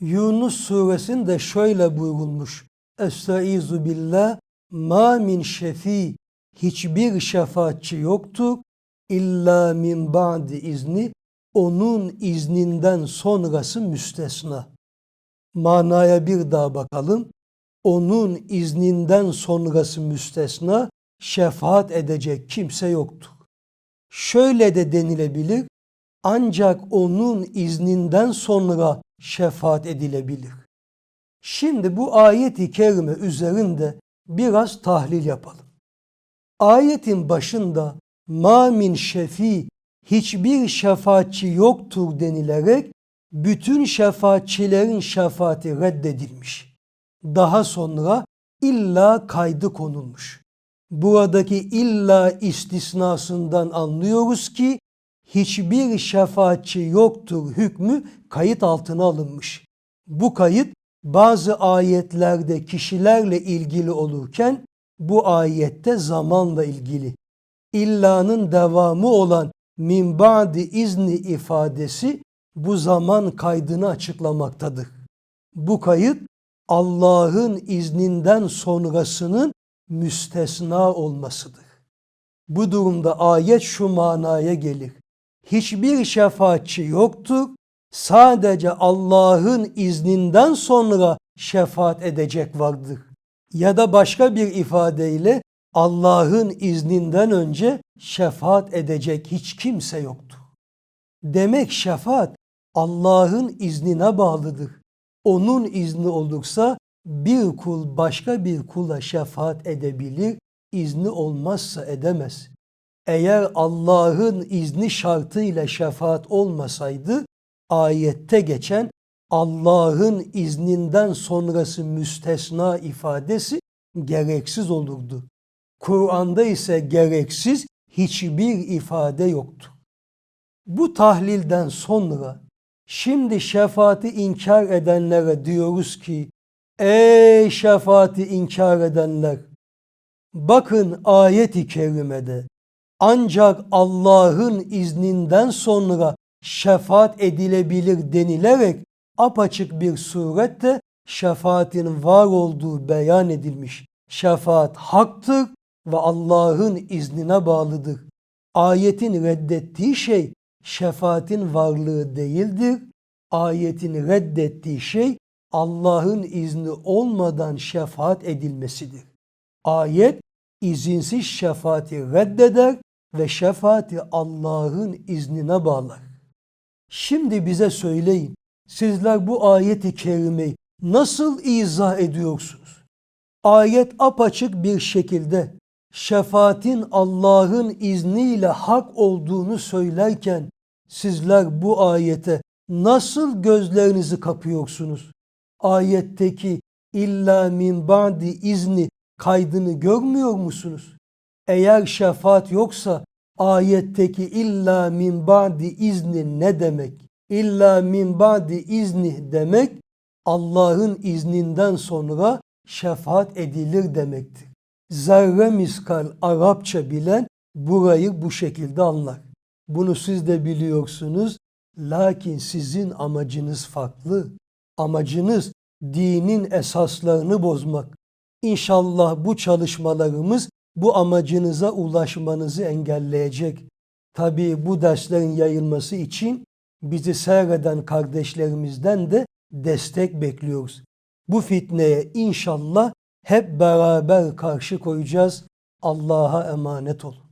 Yunus suresinde şöyle buyurulmuş. Estaizu billah ma min şefi hiçbir şefaatçi yoktur illa min ba'di izni onun izninden sonrası müstesna. Manaya bir daha bakalım. Onun izninden sonrası müstesna şefaat edecek kimse yoktur. Şöyle de denilebilir. Ancak onun izninden sonra şefaat edilebilir. Şimdi bu ayet-i kerime üzerinde biraz tahlil yapalım. Ayetin başında ma min şefi hiçbir şefaatçi yoktur denilerek bütün şefaatçilerin şefaati reddedilmiş. Daha sonra illa kaydı konulmuş. Buradaki illa istisnasından anlıyoruz ki hiçbir şefaatçi yoktur hükmü kayıt altına alınmış. Bu kayıt bazı ayetlerde kişilerle ilgili olurken bu ayette zamanla ilgili. İlla'nın devamı olan min ba'di izni ifadesi bu zaman kaydını açıklamaktadır. Bu kayıt Allah'ın izninden sonrasının müstesna olmasıdır. Bu durumda ayet şu manaya gelir. Hiçbir şefaatçi yoktur. Sadece Allah'ın izninden sonra şefaat edecek vardır. Ya da başka bir ifadeyle Allah'ın izninden önce şefaat edecek hiç kimse yoktur. Demek şefaat Allah'ın iznine bağlıdır. Onun izni olursa bir kul başka bir kula şefaat edebilir, izni olmazsa edemez. Eğer Allah'ın izni şartıyla şefaat olmasaydı ayette geçen Allah'ın izninden sonrası müstesna ifadesi gereksiz olurdu. Kur'an'da ise gereksiz hiçbir ifade yoktu. Bu tahlilden sonra şimdi şefaati inkar edenlere diyoruz ki ey şefaati inkar edenler bakın ayet-i kerimede ancak Allah'ın izninden sonra şefaat edilebilir denilerek apaçık bir surette şefaatin var olduğu beyan edilmiş. Şefaat haktır ve Allah'ın iznine bağlıdır. Ayetin reddettiği şey şefaatin varlığı değildir. Ayetin reddettiği şey Allah'ın izni olmadan şefaat edilmesidir. Ayet izinsiz şefaati reddeder ve şefaati Allah'ın iznine bağlar. Şimdi bize söyleyin, sizler bu ayeti kerimeyi nasıl izah ediyorsunuz? Ayet apaçık bir şekilde şefaatin Allah'ın izniyle hak olduğunu söylerken sizler bu ayete nasıl gözlerinizi kapıyorsunuz? Ayetteki illa min ba'di izni kaydını görmüyor musunuz? Eğer şefaat yoksa ayetteki illa min ba'di izni ne demek? İlla min ba'di izni demek Allah'ın izninden sonra şefaat edilir demektir. Zerre miskal Arapça bilen burayı bu şekilde anlar. Bunu siz de biliyorsunuz. Lakin sizin amacınız farklı. Amacınız dinin esaslarını bozmak. İnşallah bu çalışmalarımız bu amacınıza ulaşmanızı engelleyecek. Tabii bu derslerin yayılması için bizi seyreden kardeşlerimizden de destek bekliyoruz. Bu fitneye inşallah hep beraber karşı koyacağız. Allah'a emanet olun.